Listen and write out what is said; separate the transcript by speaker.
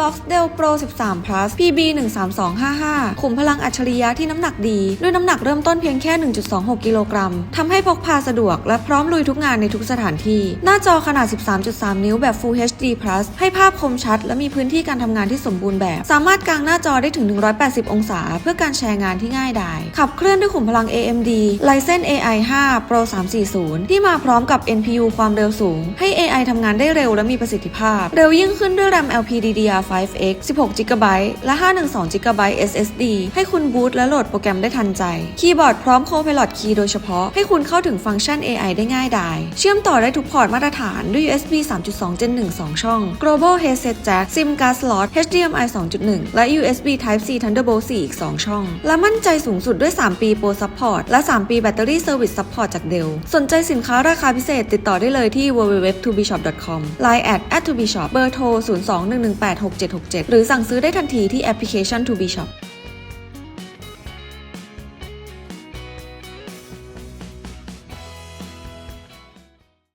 Speaker 1: Box Del Pro 13 Plus PB 13255 ขุมพลังอัจฉริยะที่น้ำหนักดี ด้วยน้ำหนักเริ่มต้นเพียงแค่ 1.26 กิโลกรัมทำให้พกพาสะดวกและพร้อมลุยทุกงานในทุกสถานที่ หน้าจอขนาด 13.3 นิ้วแบบ Full HD Plus ให้ภาพคมชัด และมีพื้นที่การทำงานที่สมบูรณ์แบบ สามารถกางหน้าจอได้ถึง 180 องศา เพื่อการแชร์งานที่ง่ายดายขับเคลื่อนด้วยขุมพลัง AMD Ryzen AI 5 Pro 340 ที่มาพร้อมกับ NPU ความเร็วสูง ให้ AI ทำงานได้เร็วและมีประสิทธิภาพ เร็วยิ่งขึ้นด้วย RAM LPDDR 5x 16 GB และ 512 GB SSD ให้คุณบูตและโหลดโปรแกรมได้ทันใจ คีย์บอร์ดพร้อม Copilot Key โดยเฉพาะ ให้คุณเข้าถึงฟังก์ชัน AI ได้ง่ายดาย เชื่อมต่อได้ทุกพอร์ตมาตรฐานด้วย USB 3.2 Gen 1 2 ช่อง Global Headset Jack SIM card slot HDMI 2.1 และ USB Type C Thunderbolt 4 อีก 2 ช่อง และมั่นใจสูงสุดด้วย 3 ปี Pro Support และ 3 ปี Battery Service Support จาก Dell สนใจสินค้าราคาพิเศษติดต่อได้เลยที่ www.tobishop.com Line at @tobishop เบอร์โทร 02118 6767 หรือสั่งซื้อได้ทันทีที่แอปพลิเคชัน To Be Shop